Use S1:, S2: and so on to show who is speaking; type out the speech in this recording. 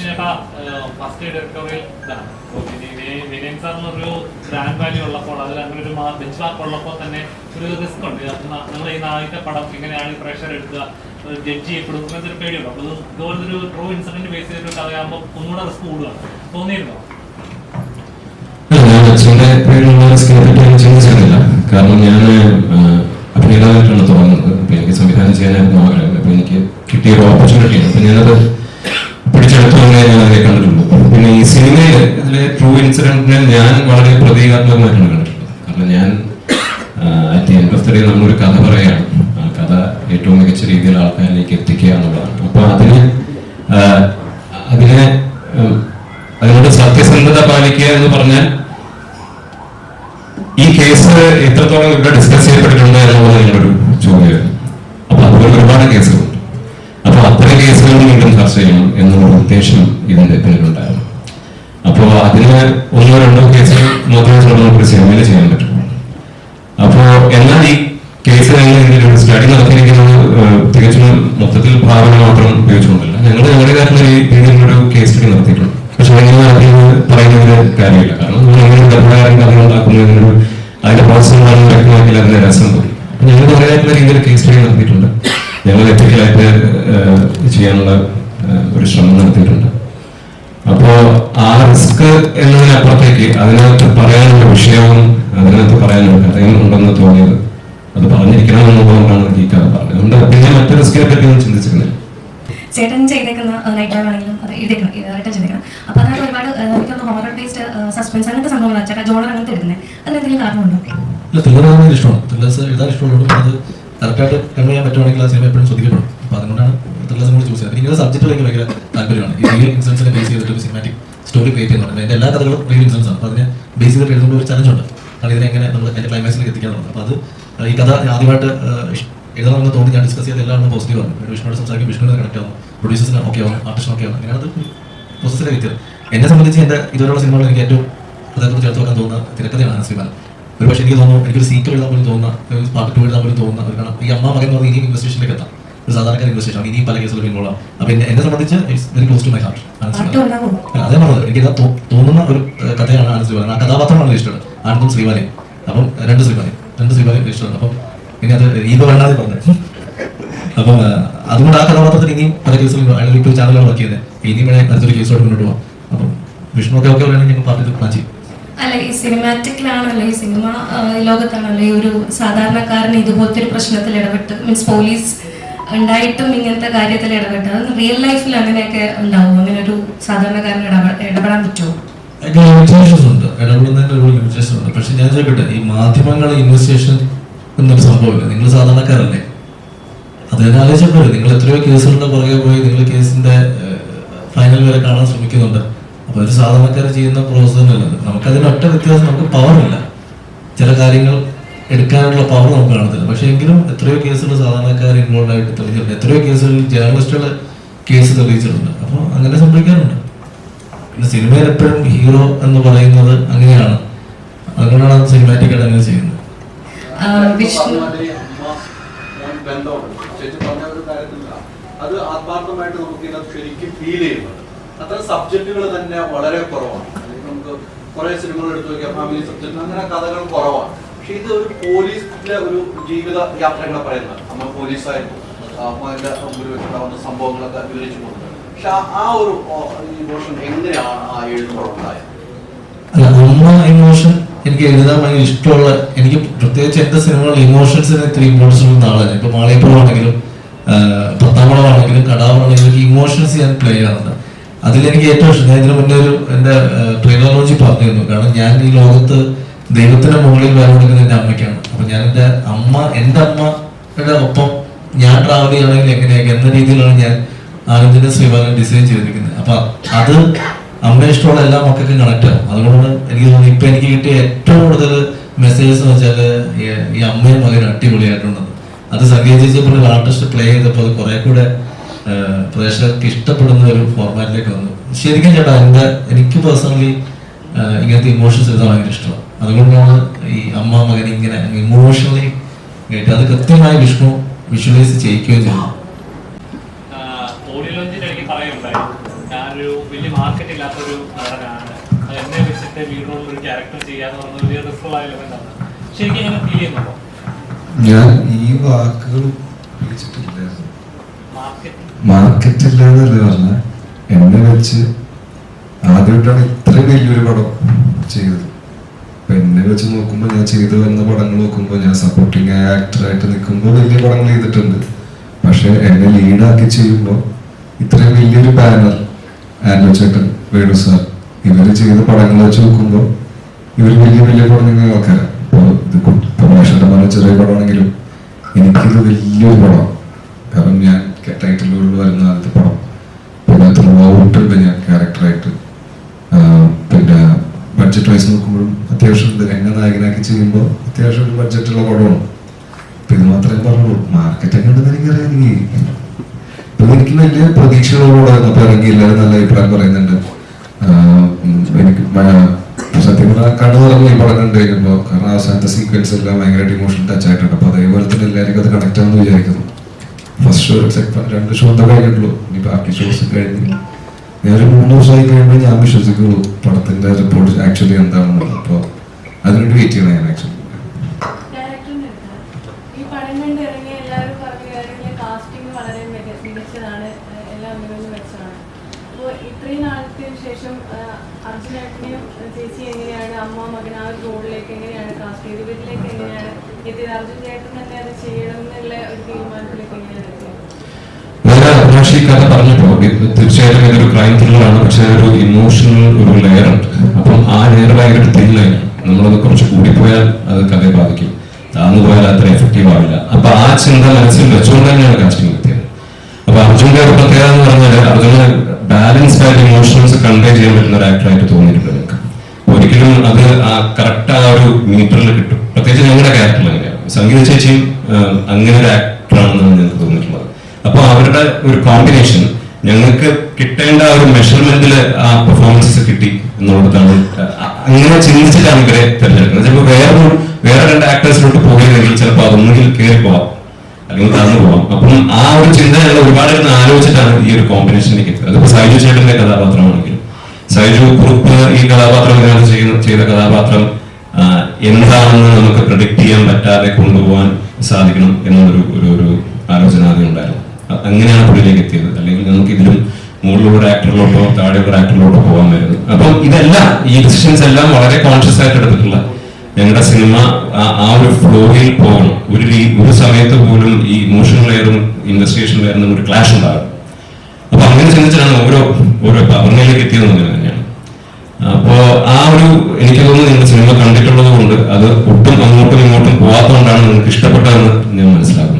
S1: ചേട്ടാ ഫസ്റ്റ് ഇതാണ് അപ്പോൾ ഇനി വി- വിനയൻ സാർ എന്നൊരു ബ്രാൻഡ് വാല്യൂ ഉള്ളപ്പോൾ അതിൽ അങ്ങനെ ഒരു ബെഞ്ച് ഉള്ളപ്പോൾ തന്നെ ഒരു റിസ്ക് ഉണ്ട്. നമ്മൾ ഈ ഈ പ്രഷർ എടുക്കുക ജഡ്ജ് ചെയ്യപ്പെടും അങ്ങനത്തെ ഒരു പേടിയുണ്ട് അപ്പോൾ ഇൻസിഡന്റ് ബേസ് ചെയ്തൊരു കഥയാകുമ്പോൾ ഒന്നുകൂടെ റിസ്ക് കൂടുകയാണ് തോന്നിയിരുന്നോ?
S2: ഞാൻ അച്ഛന്റെ പേരിലുള്ള സ്കിനെ പറ്റി ഞാൻ കാരണം ഞാൻ അഭിനേതാവായിട്ടാണ് തുടങ്ങുന്നത്. എനിക്ക് സംവിധാനം ചെയ്യാനായിരുന്നു ആഗ്രഹം. അപ്പൊ എനിക്ക് കിട്ടിയ ഒരു ഓപ്പർച്യൂണിറ്റിയാണ് അപ്പൊ ഞാനത് അതിനെ കണ്ടിട്ടുള്ളൂ പിന്നെ ഈ സിനിമയിൽ അതിലെ ട്രൂ ഇൻസിഡന്റിനെ ഞാൻ വളരെ പ്രതീകാത്മകമായിട്ടാണ് കണ്ടിട്ടുള്ളത്. കാരണം ഞാൻ അറ്റ് എൻഡ് നമ്മളൊരു കഥ പറയുകയാണ്. ആ കഥ ഏറ്റവും മികച്ച രീതിയിൽ ആൾക്കാരിലേക്ക് എത്തിക്കുക എന്നുള്ളതാണ്. അപ്പൊ അതിന് അതിനെ അതിനോട് സത്യസന്ധത പാലിക്കുക എന്ന് പറഞ്ഞാൽ ഈ കേസ് എത്രത്തോളം ഇവിടെ ഡിസ്കസ് ചെയ്യപ്പെട്ടിട്ടുണ്ട് എന്നുള്ളത് ഒരു ചോദ്യമായിരുന്നു അപ്പൊ അതുപോലെ ഒരുപാട് കേസുകളുണ്ട് അത്തരം കേസുകൾ വീണ്ടും ചർച്ച ചെയ്യണം എന്നുള്ള ഉദ്ദേശം ഇതിന്റെ പിന്നിലുണ്ടായിരുന്നു അപ്പോ അതിന് ഒന്നോ രണ്ടോ കേസുകൾ മാത്രമേ സിനിമയിൽ ചെയ്യാൻ പറ്റുള്ളൂ. അപ്പോ എന്നാൽ ഈ കേസ് ഞങ്ങൾ സ്റ്റഡി നടത്തിയിരിക്കുന്നത് തികച്ചും മൊത്തത്തിൽ ഭാവന മാത്രം ഉപയോഗിച്ചുകൊണ്ടല്ല. ഞങ്ങൾ ഞങ്ങളുടേതായിട്ടുള്ള ഈ രീതിയിലൊരു കേസ് സ്റ്റഡി നടത്തിയിട്ടുണ്ട്. പക്ഷെ നിങ്ങൾ നടത്തിയത് പറയുന്നതിന് കാര്യമില്ല. കാരണം എങ്ങനെ ഗർഭകാരൻ കഥ ഉണ്ടാക്കുന്നതിനൊരു അതിന്റെ പ്രോസസ്സ് വ്യക്തമാക്കിയാൽ അതിന്റെ രസം പോയി ഞങ്ങൾ ഞങ്ങളുടേതായിട്ടുള്ള രീതിയിൽ കേസ് സ്റ്റഡി നടത്തിയിട്ടുണ്ട്. ഞങ്ങൾ എത്തിക്കലായിട്ട് ചെയ്യാനുള്ള ഒരു ശ്രമം നടത്തിയിട്ടുണ്ട്. അപ്പോ ആ റിസ്ക് എന്നതിനപ്പുറത്തേക്ക് അതിനകത്ത് പറയാനുള്ള വിഷയവും അതിനകത്ത് പറയാനുള്ള കഥയും ഉണ്ടെന്ന് തോന്നിയത് അത് പറഞ്ഞിരിക്കണം എന്നുള്ളതുകൊണ്ടാണ് ഈ കഥ പറഞ്ഞത്. അതുകൊണ്ട് പിന്നെ മറ്റു റിസ്കിനെ പറ്റി ഒന്നും ചിന്തിച്ചിരുന്നില്ല
S3: ചേട്ടൻ ചെയ്തേക്കുന്ന നൈറ്റ് ഡ്രൈവ് ആണെങ്കിലും അത് എഴുതേക്കണം റിട്ടേൺ ചെയ്തേക്കണം. അപ്പൊ അതിനകത്ത് ഒരുപാട് ആ, എനിക്കൊന്ന് ഹോറർ ബേസ്ഡ് സസ്പെൻസ് അങ്ങനത്തെ സംഭവങ്ങളാണ്. ചേട്ടാ ജോണർ അങ്ങനത്തെ എടുക്കുന്നത് അതിനെന്തെങ്കിലും കാരണമുണ്ടോ?
S4: ഇല്ല ഇഷ്ടമാണ് ത്രില്ലേഴ്സ് എഴുതാൻ ഇഷ്ടമുള്ളതും അത് കറക്റ്റായിട്ട് കൺവേ ചെയ്യാൻ പറ്റുവാണെങ്കിൽ ആ സിനിമ എപ്പോഴും ശ്രദ്ധിക്കപ്പെടും. അപ്പോൾ അതുകൊണ്ടാണ് ത്രില്ലേഴ്സും കൂടി ചൂസ് ചെയ്യുന്നത് നിങ്ങളുടെ സബ്ജക്റ്റ് എനിക്ക് ഭയങ്കര താല്പര്യമാണ്. ഈ റിയൽ ഇൻസിഡൻസിനെ ബേസ് ചെയ്തിട്ട് സിനിമാറ്റിക് സ്റ്റോറി ക്രിയേറ്റ് ചെയ്യുന്നുണ്ട് എന്റെ എല്ലാ കഥകളും റിയൽ ഇൻസിഡൻസ് ആണ്. അപ്പൊ അതിനെ ബേസ് ചെയ്തിട്ട് എഴുതുമ്പോൾ ഒരു ചലഞ്ച് ഉണ്ട്. കാരണം ഇതിനെ എങ്ങനെ നമ്മൾ എന്റെ ക്ലൈമാക്സിലേക്ക് എത്തിക്കാനുള്ളത് അപ്പോൾ അത് ഈ കഥ ആദ്യമായിട്ട് എഴുതണമെന്ന് തോന്നി ഞാൻ ഡിസ്കസ് ചെയ്ത എല്ലാം പോസിറ്റീവ് ആണ്. വിഷ്ണുവോട് സംസാരിക്കും വിഷ്ണുവിനെ കണക്ട് ആവും. പ്രൊഡ്യൂസേഴ്സിന് ഓക്കെ ആവും. ആർട്ടിസ്റ്റിന് ഓക്കെ ആവും. അങ്ങനെയാണ് അത് പ്രോസസ്സിലെ വ്യക്തിയാണ് എന്നെ സംബന്ധിച്ച് എന്റെ ഇതുവരെയുള്ള സിനിമകൾ എനിക്ക് ഏറ്റവും ഹൃദയത്തോട് ചേർത്ത് വെക്കാൻ തോന്നുന്ന തിരക്കഥയാണ് ശ്രീമാൻ ഒരു പക്ഷേ എനിക്ക് തോന്നുന്നു എനിക്കൊരു സീക്വൽ എഴുതാൻ പോലും തോന്നുന്ന പാർട്ട് ടു എഴുതാൻ പോലും തോന്നുന്ന ഒരു കാരണം ഈ അമ്മ പറഞ്ഞാൽ ഇനിയും ഇൻവെസ്റ്റിഗേഷനിലേക്ക് എത്താം. ഒരു സാധാരണക്കാർ ഇൻവെസ്റ്റിഗേഷൻ ഇനിയും പല കേസുകളും ഇൻവോൾവ് ആവും. അപ്പോൾ എന്നെ എന്നെ സംബന്ധിച്ച് it's very close to my heart അതേ പറഞ്ഞത്. എനിക്ക് തോന്നുന്ന ഒരു കഥയാണ് ആനന്ദ് ശ്രീവാലൻ ആ കഥാപാത്രമാണ് ഇഷ്ടം ആനന്ദും ശ്രീവാലയും. അപ്പം രണ്ട് ശ്രീവാലയും. രണ്ട് ശ്രീവാലയും ഇഷ്ടമാണ് അപ്പം ഇനി അത് ഈഗോ വേണ്ടാതെ പറഞ്ഞത്. അപ്പം അതുകൊണ്ട് ആ കഥാപാത്രത്തിന് ഇനിയും പല കേസുകളും അയാൾ ഇപ്പോൾ ചാനലാണ് വർക്ക് ചെയ്യുന്നത്. ഇനിയും അടുത്തൊരു കേസോട് മുന്നോട്ട് പോകാം അപ്പം വിഷ്ണു ഒക്കെ ഒക്കെ വേണമെങ്കിൽ ഞങ്ങൾ പാർട്ടി പ്ലാൻ ചെയ്യും.
S3: ഈ സിനിമാറ്റിക്കിലാണല്ലോ ഈ സിനിമ ലോകത്താണല്ലോ ഈ ഒരു സാധാരണക്കാരൻ ഇതുപോലത്തെ ഒരു പ്രശ്നത്തിൽ ഇടപെട്ട് മീൻസ് പോലീസ് ഉണ്ടായിട്ടും ഇങ്ങനത്തെ കാര്യത്തിൽ ഇടപെട്ട് അത് റിയൽ ലൈഫിൽ അങ്ങനെയൊക്കെ ഉണ്ടാവും. അങ്ങനെ ഒരു സാധാരണക്കാരന് ഇടപെ- ഇടപെടാൻ പറ്റുമോ?
S4: ലിമിറ്റേഷൻസ് ഉണ്ട്. പക്ഷെ ഞാൻ ചോദിക്കട്ടെ ഈ മാധ്യമങ്ങൾ ഇൻവെസ്റ്റിഗേഷൻ എന്നൊരു സംഭവമില്ല. നിങ്ങൾ സാധാരണക്കാരല്ലേ? തന്നെ ആലോചിച്ചപ്പോഴും നിങ്ങൾ എത്രയോ കേസുകളുടെ പുറകെ പോയി നിങ്ങൾ കേസിന്റെ ഫൈനൽ വരെ കാണാൻ ശ്രമിക്കുന്നുണ്ട്. അപ്പൊ ഒരു സാധാരണക്കാർ ചെയ്യുന്ന പ്രോസസ് തന്നെയല്ല നമുക്കതിന് ഒറ്റ വ്യത്യാസം നമുക്ക് പവറില്ല ഇല്ല. ചില കാര്യങ്ങൾ എടുക്കാനുള്ള പവർ നമുക്ക് കാണത്തില്ല. പക്ഷെ എങ്കിലും എത്രയോ കേസുകൾ സാധാരണക്കാർ ഇൻവോൾവ് ആയിട്ട് തെളിഞ്ഞിട്ടുണ്ട് എത്രയോ കേസുകളിൽ ജേർണലിസ്റ്റുകൾ കേസ് തെളിയിച്ചിട്ടുണ്ട്. അപ്പോൾ അങ്ങനെ സംഭവിക്കാറുണ്ട്. പിന്നെ സിനിമയിൽ എപ്പോഴും ഹീറോ എന്ന് പറയുന്നത് അങ്ങനെയാണ്. അങ്ങനെയാണ് അത് സിനിമാറ്റിക് ആയിട്ട് അങ്ങനെ ചെയ്യുന്നത്.
S5: അത് ആത്മാർത്ഥമായിട്ട് നമുക്ക് ഇതിനകത്ത് ശരിക്കും ഫീൽ ചെയ്യുന്നുണ്ട്. അത്തരം സബ്ജക്റ്റുകൾ തന്നെ വളരെ കുറവാണ്. അല്ലെങ്കിൽ നമുക്ക് കുറെ സിനിമകൾ എടുത്തു നോക്കിയാൽ ഫാമിലി സബ്ജക്റ്റ് അങ്ങനെ കഥകൾ കുറവാണ്. പക്ഷെ ഇത് ഒരു പോലീസിന്റെ ഒരു ജീവിത യാത്രകളെ പറയുന്നത്. അമ്മ പോലീസായിരുന്നു. വെച്ചിട്ടുണ്ടാവുന്ന സംഭവങ്ങളൊക്കെ വിവരിച്ചു കൊടുക്കുന്നത് പക്ഷെ ആ- ഒരു ഇമോഷൻ എങ്ങനെയാണ് ആ എഴുതുമ്പോഴുണ്ടായത്?
S4: അല്ല അമ്മ ഇമോഷൻ എനിക്ക് എഴുതാൻ ഭയങ്കര ഇഷ്ടമുള്ള എനിക്ക് പ്രത്യേകിച്ച് എന്റെ സിനിമകളിൽ ഇമോഷൻസിനെ ഇത്തിരി ഇമ്പോർട്ടൻസ് ഉള്ള ആളാണ് ഇപ്പൊ മാളിയപ്പുറമാണെങ്കിലും പത്താമളമാണെങ്കിലും കടാവറാണെങ്കിലും ഇമോഷൻസ് ഞാൻ പ്ലേ ചെയ്യാറുണ്ട്. അതിലെനിക്ക് ഏറ്റവും ഇഷ്ടം ഞാൻ മുന്നേ ഒരു എന്റെ ട്രെയിനോളജി പറഞ്ഞിരുന്നു. കാരണം ഞാൻ ഈ ലോകത്ത് ദൈവത്തിന്റെ മുകളിൽ വേറെ കൊടുക്കുന്നത് എന്റെ അമ്മയ്ക്കാണ്. അപ്പൊ ഞാൻ എന്റെ അമ്മ എന്റെ അമ്മയുടെ ഒപ്പം ഞാൻ ട്രാവൽ ചെയ്യണമെങ്കിൽ എങ്ങനെയൊക്കെ എന്ന രീതിയിലാണ് ഞാൻ ആനന്ദിന്റെ ശ്രീഭാഗം ഡിസൈൻ ചെയ്തിരിക്കുന്നത്. അപ്പൊ അത് അമ്മ ഇഷ്ടമുള്ള എല്ലാ മക്കൾക്കും കണക്ട് ആവും. അതുകൊണ്ടാണ് എനിക്ക് തോന്നുന്നത് ഇപ്പൊ എനിക്ക് കിട്ടിയ ഏറ്റവും കൂടുതൽ മെസ്സേജസ് എന്ന് വെച്ചാൽ ഈ- അമ്മയും മകനും അടിപൊളിയായിട്ടുണ്ടെന്ന് അത് സംഗീത ഒരു ആർട്ടിസ്റ്റ് പ്ലേ ചെയ്തപ്പോൾ അത് കുറെ കൂടെ പ്രേക്ഷകർക്ക് ഇഷ്ടപ്പെടുന്ന ഒരു ഫോർമാറ്റിലേക്ക് വന്നു. ശരിക്കും ചേട്ടാ എന്റെ എനിക്ക് പേഴ്സണലി ഇങ്ങനത്തെ ഇമോഷൻസ് എഴുതാൻ ഭയങ്കര ഇഷ്ടമാണ്. അതുകൊണ്ടാണ് ഈ അമ്മ മകൻ ഇങ്ങനെ ഇമോഷണലി കേട്ട് അത് കൃത്യമായി വിഷ്ണു വിഷ്വലൈസ് ചെയ്യിക്കുകയും ചെയ്തു.
S1: ഓഡിയോ ലോഞ്ചിൽ എനിക്ക് പറയുണ്ടായി ഞാനൊരു വലിയ മാർക്കറ്റ് ഇല്ലാത്ത ഒരു നടനാണ് എന്നെ വെച്ചിട്ട് ഒരു ക്യാരക്ടർ ചെയ്യാന്ന് പറഞ്ഞ വലിയ റിസ്ക് ഉള്ള എലമെന്റ് ആണ്. ശരിക്കും അങ്ങനെ ഫീൽ ചെയ്യുന്നുണ്ടോ?
S6: ഞാൻ ഈ വാക്കുകൾ
S1: മാർക്കറ്റ്
S6: മാർക്കറ്റ് ഇല്ലാന്നല്ലേ പറഞ്ഞ? എന്നെ വെച്ച് ആദ്യമായിട്ടാണ് ഇത്ര വലിയൊരു പടം ചെയ്തത്. അപ്പൊ എന്നെ വെച്ച് നോക്കുമ്പോൾ ഞാൻ ചെയ്തു വരുന്ന പടങ്ങൾ നോക്കുമ്പോൾ ഞാൻ സപ്പോർട്ടിങ് ആക്ടറായിട്ട് നിൽക്കുമ്പോൾ വലിയ പടങ്ങൾ ചെയ്തിട്ടുണ്ട്. പക്ഷെ എന്നെ ലീഡാക്കി ചെയ്യുമ്പോൾ ഇത്രയും വലിയൊരു ബാനർ ആൻഡോ ചേട്ടൻ വേണു സാർ ഇവർ ചെയ്ത പടങ്ങൾ വെച്ച് നോക്കുമ്പോൾ ഇവർ വലിയ വലിയ പടങ്ങൾ ആൾക്കാരാണ് ഇപ്പോൾ ഇത് ചെറിയ പടമാണെങ്കിലും എനിക്കിത് വലിയൊരു പടം. കാരണം ഞാൻ റോളിൽ വരുന്ന ആദ്യത്തെ പടം. പിന്നെ ത്രൂ ഔട്ട് പിന്നെ ക്യാരക്ടറായിട്ട് പിന്നെ ബഡ്ജറ്റ് വൈസ് നോക്കുമ്പോഴും അത്യാവശ്യം രംഗ നായകനാക്കി ചെയ്യുമ്പോൾ അത്യാവശ്യം ഒരു ബഡ്ജറ്റുള്ള പടമാണ്. അപ്പം ഇത് മാത്രമേ പറഞ്ഞുള്ളൂ. മാർക്കറ്റൊക്കെ ഉണ്ടെന്ന് എനിക്കറിയാം എനിക്ക് ഇപ്പൊ എനിക്ക് വലിയ പ്രതീക്ഷകളോടായിരുന്നു അപ്പൊ ഇറങ്ങി എല്ലാവരും നല്ല അഭിപ്രായം പറയുന്നുണ്ട്. എനിക്ക് സത്യം പറഞ്ഞാൽ കണ്ണു തുറന്ന് ഈ പടം കണ്ടു കഴിയുമ്പോ കാരണം അവസാനത്തെ സീക്വൻസ് എല്ലാം ഭയങ്കരമായിട്ട് ഇമോഷണൽ ടച്ച് ആയിട്ടുണ്ട്. അപ്പൊ അതേപോലെ തന്നെ എല്ലാവർക്കും അത് കണക്ട് ആണെന്ന് വിചാരിക്കുന്നു. ഷോ സെക്കൻഡ് രണ്ട് ഷോ എന്താ കഴിഞ്ഞിട്ടുള്ളൂ ഇനി ബാക്കി ഷോസ് കഴിഞ്ഞ് ഞാനൊരു മൂന്ന് ദിവസമായി കഴിയുമ്പോൾ ഞാൻ വിശ്വസിക്കുള്ളൂ പടത്തിന്റെ റിപ്പോർട്ട് ആക്ച്വലി എന്താണെന്നുള്ളത് അപ്പോൾ അതിനുവേണ്ടി വെയിറ്റ് ചെയ്യണം ഞാൻ ആക്ച്വലി
S7: ഇത്രയും ശേഷം അർജുനേട്ടനെയും ചേച്ചി എങ്ങനെയാണ് അമ്മ മകൻ ആ ഒരു റോളിലേക്ക് എങ്ങനെയാണ് എങ്ങനെയാണ് അർജുൻ ചേട്ടൻ തന്നെ അത് ചെയ്യണം എന്നുള്ള ഒരു തീരുമാനത്തിലേക്ക് എങ്ങനെയാണ് എത്തിയത്
S2: വേറെ അഭിലാഷ് ഈ കഥ പറഞ്ഞപ്പോ ഇത് തീർച്ചയായിട്ടും ഇതൊരു ക്രൈം ത്രില്ലറാണ് പക്ഷെ ഒരു ഇമോഷണൽ ഒരു ലെയർ ഉണ്ട് അപ്പം ആ ലെയർ ഭയങ്കര ത്രില്ലാണ് നമ്മളത് കുറച്ച് കൂടിപ്പോയാൽ അത് കഥയെ ബാധിക്കും. താന്നു പോയാൽ അത്ര എഫക്റ്റീവ് ആവില്ല. അപ്പൊ ആ ചിന്ത മനസ്സിൽ വെച്ചുകൊണ്ട് തന്നെയാണ് കാസ്റ്റിംഗ് എത്തിയത്. അപ്പൊ അർജുന്റെ ഒരു പ്രത്യേകത എന്ന് പറഞ്ഞാൽ അർജുന് ബാലൻസ്ഡ് ആയിട്ട് ഇമോഷൻസ് കൺവേ ചെയ്യാൻ പറ്റുന്ന ഒരു ആക്ടറായിട്ട് തോന്നിയിട്ടുണ്ട് നിങ്ങൾക്ക് ഒരിക്കലും അത് ആ കറക്റ്റ് ആ ഒരു മീറ്ററിൽ കിട്ടും. പ്രത്യേകിച്ച് ഞങ്ങളുടെ ക്യാരക്ടറിൽ അങ്ങനെയാണ്. സംഗീത ചേച്ചിയും അങ്ങനെ ഒരു ആക്ടറാണെന്നാണ് ഞങ്ങൾക്ക് തോന്നിയിട്ടുള്ളത്. അപ്പൊ അവരുടെ ഒരു കോമ്പിനേഷൻ ഞങ്ങൾക്ക് കിട്ടേണ്ട ഒരു മെഷർമെന്റിൽ ആ പെർഫോമൻസ് കിട്ടി എന്നുള്ളതാണ്. അങ്ങനെ ചിന്തിച്ചിട്ടാണ് ഇവരെ തിരഞ്ഞെടുക്കുന്നത്. ചിലപ്പോൾ വേറെ വേറെ രണ്ട് ആക്ടേഴ്സിലോട്ട് പോകുകയാണെങ്കിൽ ചിലപ്പോൾ അതൊന്നുകിൽ കയറി പോവാം. അല്ലെങ്കിൽ തന്നു പോവാം. അപ്പം ആ ഒരു ചിന്ത ഞങ്ങൾ ഒരുപാട് ആലോചിച്ചിട്ടാണ് ഈ ഒരു കോമ്പിനേഷനിലേക്ക് എത്തുന്നത് അതിപ്പോ സൈജു ചേട്ടന്റെ കഥാപാത്രമാണെങ്കിലും സൈജു കുറുപ്പ് ഈ കഥാപാത്രം ഇതിനകത്ത് ചെയ്യുന്ന ചെയ്ത കഥാപാത്രം എന്താണെന്ന് നമുക്ക് പ്രഡിക്ട് ചെയ്യാൻ പറ്റാതെ കൊണ്ടുപോകാൻ സാധിക്കണം എന്നൊരു ഒരു ഒരു അങ്ങനെയാണ് പുള്ളിയിലേക്ക് എത്തിയത്. അല്ലെങ്കിൽ നമുക്ക് ഇതിലും മുകളിലുള്ള ഒരു ആക്ടറിലോട്ടോ താഴെയുള്ള ആക്ടറിലോട്ടോ പോകാൻ വരുന്നത്. അപ്പം ഇതെല്ലാം ഈ ഡിസിഷൻസ് എല്ലാം വളരെ കോൺഷ്യസ് ആയിട്ട് എടുത്തിട്ടുള്ള ഞങ്ങളുടെ സിനിമ ആ- ഒരു ഫ്ലോയിൽ പോകണം. ഒരു ഒരു സമയത്ത് പോലും ഈ ഇമോഷണൽ ലെയറും ഇൻവെസ്റ്റിഗേഷൻ ലെയറും ഒരു ക്ലാഷ് ഉണ്ടാകും. അപ്പൊ അങ്ങനെ ചിന്തിച്ചിട്ടാണ് ഓരോ ഓരോ പവർണയിലേക്ക് എത്തിയത് അങ്ങനെ തന്നെയാണ്. അപ്പോ ആ ഒരു എനിക്ക് തോന്നുന്നു നിങ്ങൾ സിനിമ കണ്ടിട്ടുള്ളത് കൊണ്ട് അത് ഒട്ടും അങ്ങോട്ടും ഇങ്ങോട്ടും പോവാത്തതുകൊണ്ടാണ് നിങ്ങൾക്ക് ഇഷ്ടപ്പെട്ടതെന്ന് ഞാൻ മനസ്സിലാക്കുന്നത്